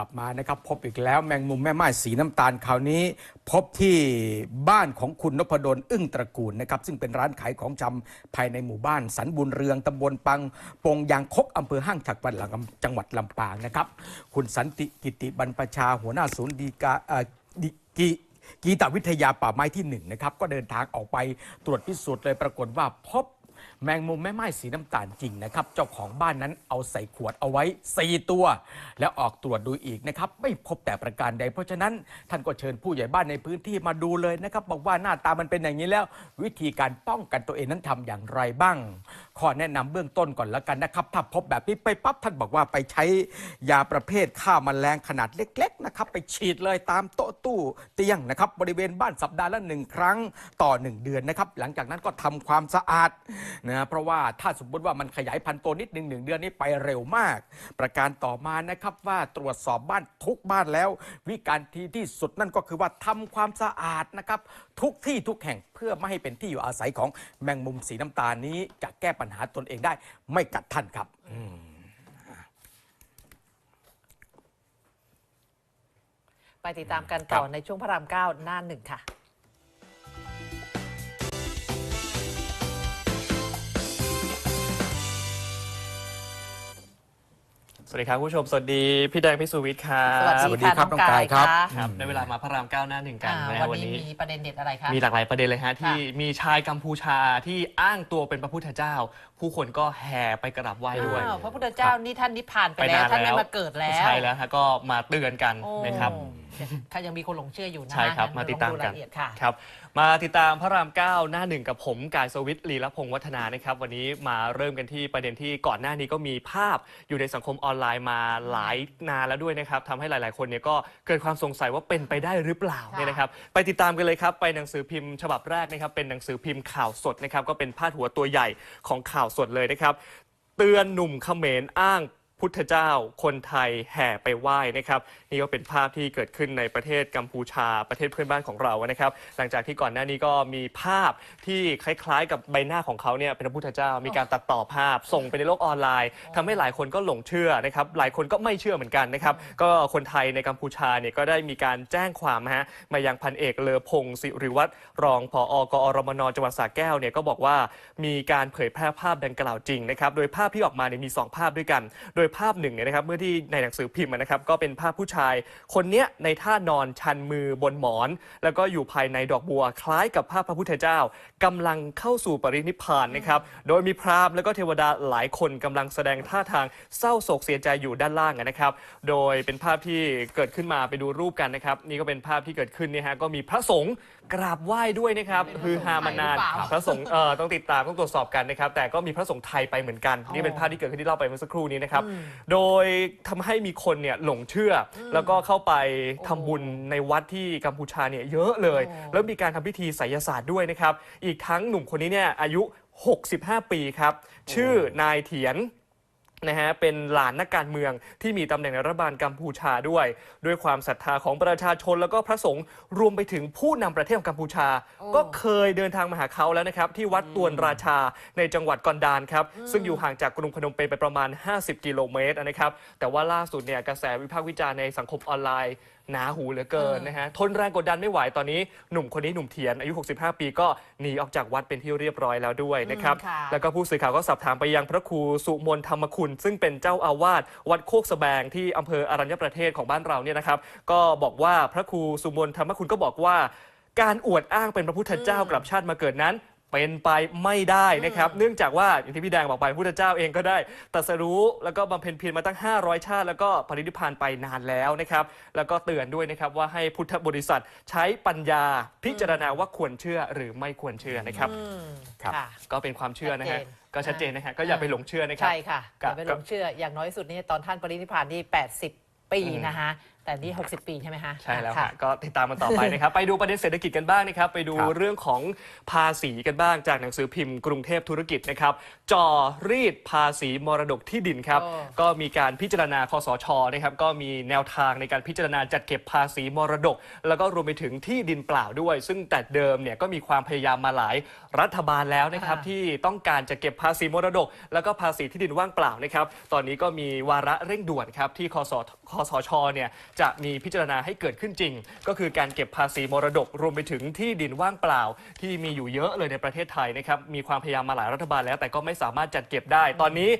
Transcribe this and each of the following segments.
ลับมานะครับ พบอีกแล้วแมงมุมแม่ไม้สีน้ำตาลคราวนี้ พบที่บ้านของคุณนพดลอึ้งตระกูลนะครับ ซึ่งเป็นร้านขายของชำภายในหมู่บ้านสันบุญเรืองตำบลปัง ปงยางคกอำเภอห้างฉักจังหวัดลำจังหวัดลำปางนะครับ คุณสันติกิติบรรพชาหัวหน้าศูนย์ดีกาเอ่อดีกี กีตวิทยาป่าไม้ที่หนึ่งนะครับก็เดินทางออกไปตรวจพิสูจน์เลยปรากฏว่าพบ แมงมุมแม่ไม้สีน้ำตาลจริงนะครับ เจ้าของบ้านนั้นเอาใส่ขวดเอาไว้ 4 ตัว แล้วออกตรวจดูอีกนะครับ ไม่พบแต่ประการใด เพราะฉะนั้นท่านก็เชิญผู้ใหญ่บ้านในพื้นที่มาดูเลยนะครับ บอกว่าหน้าตามันเป็นอย่างนี้แล้ว วิธีการป้องกันตัวเองนั้นทำอย่างไรบ้าง ขอแนะนำเบื้องต้นก่อนแล้วกันนะครับ ถ้าพบแบบนี้ไปปั๊บท่านบอกว่าไปใช้ยาประเภทฆ่าแมลงขนาดเล็กๆนะครับไปฉีดเลยตามโต๊ะตู้เตียงนะครับบริเวณบ้านสัปดาห์ละหนึ่งครั้งต่อหนึ่งเดือนนะครับ หลังจากนั้นก็ทำความสะอาดนะเพราะว่าถ้าสมมติว่ามันขยายพันธุ์ตัวนิดหนึ่งหนึ่งเดือนนี้ไปเร็วมาก ประการต่อมานะครับว่าตรวจสอบบ้านทุกบ้านแล้ว วิการที่ที่สุดนั่นก็คือว่าทำความสะอาดนะครับทุกที่ทุกแห่งเพื่อไม่ให้เป็นที่อยู่อาศัยของแมงมุมสีน้ำตาลนี้ จะแก้ปัญหาตนเองได้ไม่กัดท่านครับไปติดตามกันต่อในช่วงพระรามเก้าหน้าหนึ่งค่ะ สวัสดีครับคุณผู้ชม สวัสดีพี่แดงพี่สุวิทย์ครับสวัสดีค่ะครับน้องกายน้องกายครับค่ะครับได้เวลามาพระรามเก้าหน้าหนึ่งกันอ่านะฮะวัวันนนี้นี้มีประเด็นเด็ดอะไรคะมีหลากหลายประเด็นเลยฮะที่ค่ะมีชายกัมพูชาที่อ้างตัวเป็นพระพุทธเจ้า ผู้คนก็แห่ไปกราบไหว้ด้วยอ้าวพระพุทธเจ้านี่ท่านนิพพานไปไปแล้วนานท่านไม่แล้วมาเกิดแล้วใช่แล้วฮะก็มาเตือนกันโอ้นะครับถ้ายังมีคนหลงเชื่ออยู่นะใช่ครับงั้นมาติดตามลองกันรายละเอียดค่ะครับ มาติดตามพระรามเก้าหน้าหนึ่งกับผมกายสวิทย์ลีละพงศ์วัฒนานะครับ วันนี้มาเริ่มกันที่ประเด็นที่ก่อนหน้านี้ก็มีภาพอยู่ในสังคมออนไลน์มาหลายนานแล้วด้วยนะครับทำให้หลาย ๆ คนเนี่ยก็เกิดความสงสัยว่าเป็นไปได้หรือเปล่าค่ะเนี่ยนะครับ ไปติดตามกันเลยครับ ไปหนังสือพิมพ์ฉบับแรกนะครับ เป็นหนังสือพิมพ์ข่าวสดนะครับ ก็เป็นพาดหัวตัวใหญ่ของข่าวสดเลยนะครับ เตือนหนุ่มเขมรอ้าง พุทธเจ้า คนไทยแห่ไปไหว้นะครับนี่ก็เป็นภาพที่เกิดขึ้นในประเทศกัมพูชาประเทศเพื่อนบ้านของเรานะครับ หลังจากที่ก่อนหน้านี้ก็มีภาพที่คล้ายๆ กับใบหน้าของเขาเนี่ยเป็นพระพุทธเจ้ามีการตัดต่อภาพ ส่งไปในโลกออนไลน์ทำให้หลายคนก็หลงเชื่อนะครับหลายคนก็ไม่เชื่อเหมือนกันนะครับก็คนไทยในกัมพูชาเนี่ยก็ได้มีการแจ้งความนะฮะมายังพันเอกเลอพงศิริวัตรรองผอกอรมนจังหวัดสระแก้วเนี่ยก็บอกว่ามีการเผยแพร่ภาพดังกล่าวจริงนะครับโดยภาพที่ออกมาเนี่ยมี 2 ภาพด้วยกัน โดยภาพหนึ่งเนี่ยนะครับเมื่อที่ในหนังสือพิมพ์นะครับก็เป็นภาพผู้ชายคนเนี้ยในท่านอนชันมือบนหมอน แล้วก็อยู่ภายในดอกบัวคล้ายกับภาพพระพุทธเจ้ากำลังเข้าสู่ปรินิพพานนะครับโดยมีพราหมณ์แล้วก็เทวดาหลายคนกำลังแสดงท่าทางเศร้าโศกเสียใจอยู่ด้านล่างนะครับโดยเป็นภาพที่เกิดขึ้นมาไปดูรูปกันนะครับนี่ก็เป็นภาพที่เกิดขึ้นเนี่ยฮะก็มีพระสงฆ์กราบไหว้ด้วยนะครับฮือฮามานานพระสงฆ์เอ่อต้องติดตามต้องตรวจสอบกันนะครับแต่ก็มีพระสงฆ์ไทยไปเหมือนกันนี่เป็นภาพที่เกิดขึ้นที่เล่าไปเมื่อสักครู่นี้นะครับโดยทำให้มีคนเนี่ยหลงเชื่ออแล้วก็เข้าไปทำบุญในวัดที่กัมพูชาเนี่ยเยอะเลย โอ้ แล้วมีการทำพิธีไสยศาสตร์ด้วยนะครับ อีกทั้งหนุ่มคนนี้เนี่ยอายุ 65 ปีครับ ชื่อนายเถียน นะฮะเป็นหลานนักการเมืองที่มีตำแหน่งในรัฐบาลกัมพูชาด้วย ด้วยความศรัทธาของประชาชนแล้วก็พระสงฆ์รวมไปถึงผู้นำประเทศของกัมพูชาโอ้ก็เคยเดินทางมาหาเขาแล้วนะครับ ที่วัดตวนราชาในจังหวัดกอนดานครับ ซึ่งอยู่ห่างจากกรุงพนมเปญไปประมาณ 50 กิโลเมตรนะครับ แต่ว่าล่าสุดเนี่ยกระแสวิพากษ์วิจารณ์ในสังคมออนไลน์หนาหูเหลือเกินนะฮะทนแรงกดดันไม่ไหวตอนนี้หนุ่มคนนี้หนุ่มเทียนอายุ 65 ปีก็หนีออกจากวัดเป็นที่เรียบร้อยแล้วด้วยนะครับอืมค่ะแล้วก็ผู้สื่อข่าวก็สอบถามไปยังพระครูสุมนธรรมคุณซึ่งเป็นเจ้าอาวาสวัดโคกสะแบงที่อำเภออรัญญประเทศของบ้านเราเนี่ยนะครับ ก็บอกว่าพระครูสุมนธรรมคุณก็บอกว่า การอวดอ้างเป็นพระพุทธเจ้ากลับชาติมาเกิดนั้น เป็นไปไม่ได้นะครับ เนื่องจากว่าอย่างที่พี่แดงบอกไปพระพุทธเจ้าเองก็ได้ตรัสรู้แล้วก็บำเพ็ญเพียรมาตั้ง 500 ชาติ แล้วก็ปรินิพพานไปนานแล้วนะครับ แล้วก็เตือนด้วยนะครับว่าให้พุทธบริษัทใช้ปัญญาพิจารณาว่าควรเชื่อหรือไม่ควรเชื่อนะครับอืมครับ ค่ะ ก็เป็นความเชื่อนะฮะชัดเจน ก็ชัดเจนนะฮะก็อย่าไปหลงเชื่อนะครับ ใช่ค่ะอกับย่าไปหลงเชื่ออย่างน้อยสุดนี่ตอนท่านปรินิพพานนี่80 ปีนะฮะ แต่แต่นี่ 60 ปีใช่ไหมฮะใช่แล้วค่ะค่ะก็ติดตามมันต่อไปนะครับ ไปดูประเด็นเศรษฐกิจกันบ้างนะครับ ไปดูครับเรื่องของภาษีกันบ้างจากหนังสือพิมพ์กรุงเทพธุรกิจนะครับจ่อรีดภาษีมรดกที่ดินครับโอ้ก็มีการพิจารณาคอสชนะครับก็มีแนวทางในการพิจารณาจัดเก็บภาษีมรดก แล้วก็รวมไปถึงที่ดินเปล่าด้วย ซึ่งแต่เดิมเนี่ยก็มีความพยายามมาหลายรัฐบาลแล้วนะครับค่ะที่ต้องการจะเก็บภาษีมรดก แล้วก็ภาษีที่ดินว่างเปล่านะครับตอนนี้ก็มีวาระเร่งด่วนครับที่คสคสชเนี่ยจะมีพิจารณาให้เกิดขึ้นจริง ก็คือการเก็บภาษีมรดกรวมไปถึงที่ดินว่างเปล่า ที่มีอยู่เยอะเลยในประเทศไทยนะครับมีความพยายามมาหลายรัฐบาลแล้ว แต่ก็ไม่สามารถจัดเก็บได้ ตอนนี้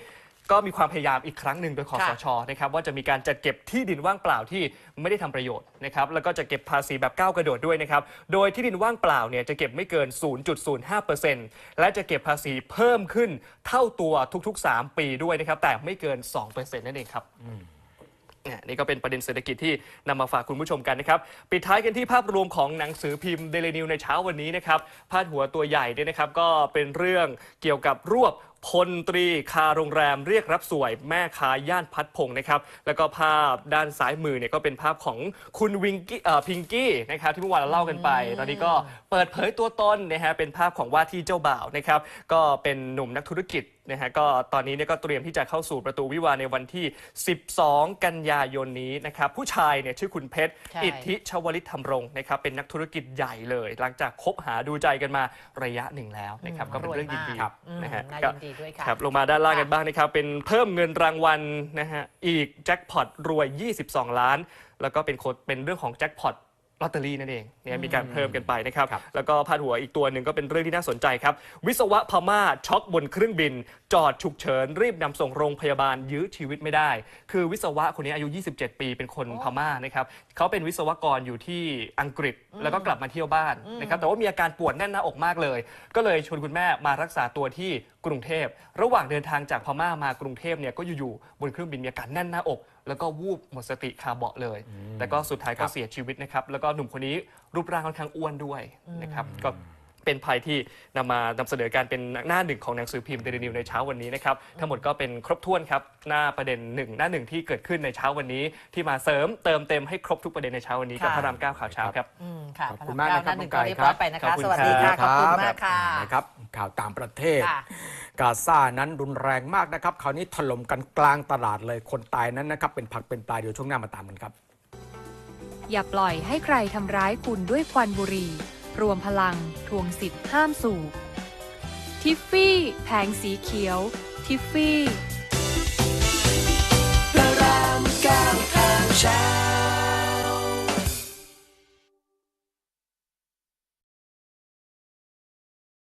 ก็มีความพยายามอีกครั้งหนึ่งโดยคอสชนะครับว่าจะมีการจัดเก็บที่ดินว่างเปล่าที่ไม่ได้ทำประโยชน์นะครับแล้วก็จะเก็บภาษีแบบก้าวกระโดดด้วยนะครับโดยที่ดินว่างเปล่าเนี่ยจะเก็บไม่เกิน 0.05%และจะเก็บภาษีเพิ่มขึ้นเท่าตัวทุกๆ 3 ปีด้วยนะครับแต่ไม่เกิน 2%นั่นเองครับเนี่ยนี่ก็เป็นประเด็นเศรษฐกิจที่นำมาฝากคุณผู้ชมกันนะครับ ปิดท้ายกันที่ภาพรวมของหนังสือพิมพ์เดลินิวในเช้าวันนี้นะครับพาดหัวตัวใหญ่เนี่ยนะครับ ก็เป็นเรื่องเกี่ยวกับรวบพลตรีคาโรงแรมเรียกรับสวยแม่ค้าย่านพัดพงศ์นะครับ แล้วก็ภาพด้านซ้ายมือเนี่ยก็เป็นภาพของคุณวิงกี้เอ่อพิงกี้นะครับที่เมื่อวานเราเล่ากันไป ตอนนี้ก็เปิดเผยตัวตนนะฮะเป็นภาพของว่าที่เจ้าบ่าวนะครับ ก็เป็นหนุ่มนักธุรกิจ นะฮะก็ตอนนี้เนี่ยก็เตรียมที่จะเข้าสู่ประตูวิวาห์ในวันที่ 12 กันยายนนี้นะครับผู้ชายเนี่ยชื่อคุณเพชรใช่ อิทธิชวลิตธรรมรงค์นะครับเป็นนักธุรกิจใหญ่เลย หลังจากคบหาดูใจกันมาระยะหนึ่งแล้วนะครับก็เป็นเรื่องยินดีรวยมากอืมนะฮะน่าก็ ยินดีด้วยค่ะ ครับลงมาด้านล่างกันบ้างนะครับ เป็นเพิ่มเงินรางวัลนะฮะ อีกแจ็คพอตรวย 22 ล้าน แล้วก็เป็นโคดเป็นเรื่องของแจ็คพอต ลอตเตอรี่นั่นเองเนี่ยมีการเพิ่มกันไปนะครับครับ แล้วก็พาดหัวอีกตัวหนึ่งก็เป็นเรื่องที่น่าสนใจครับ วิศวะพม่าช็อกบนเครื่องบิน จอดฉุกเฉิน รีบนำส่งโรงพยาบาลยื้อชีวิตไม่ได้ คือวิศวะคนนี้อายุ 27 ปีเป็นคนพม่านะครับเขาเป็นวิศวกรอยู่ที่อังกฤษแล้วก็กลับมาเที่ยวบ้านนะครับแต่ว่ามีอาการปวดแน่นหน้าอกมากเลย ก็เลยชวนคุณแม่มารักษาตัวที่กรุงเทพ ระหว่างเดินทางจากพม่ามา กรุงเทพเนี่ยก็อยู่ๆบนเครื่องบินมีอาการแน่นหน้าอกแล้วก็วูบหมดสติคาเบาะเลย แต่ก็สุดท้ายครัก็บเสียชีวิตนะครับ แล้วก็หนุ่มคนนี้รูปร่างค่อนข้างอ้วนด้วยนะครับ ก็เป็นภัยที่นำมานำเสนอการเป็นหน้าหนึ่งของหนังสือพิมพ์เดลินิวในเช้าวันนี้นะครับ ทั้งหมดก็เป็นครบถ้วนครับ หน้าประเด็นหนึ่งหน้าหนึ่งที่เกิดขึ้นในเช้าวันนี้ ที่มาเสริมเติมเต็มให้ครบทุกประเด็นในเช้าวันนี้กับค่ะพระรามเก้าข่าวเช้าครับอืมค่ะขอบคุณมากนะครับหนึ่งน้ก็องไก่เรียบครัร้อบยไปนะขอบคะคุณสวัสดีค่ะขอบคุณมากค่ะนะครับข่าวต่างประเทศค่ะ กาซานั้นรุนแรงมากนะครับ คราวนี้ถล่มกันกลางตลาดเลยคนตายนั้นนะครับเป็นผักเป็นปลาเดี๋ยวช่วงหน้ามาตามกันครับ อย่าปล่อยให้ใครทำร้ายคุณด้วยควันบุหรี่ รวมพลัง ทวงสิทธิ์ห้ามสูบทิฟฟี่ แผงสีเขียว ทิฟฟี่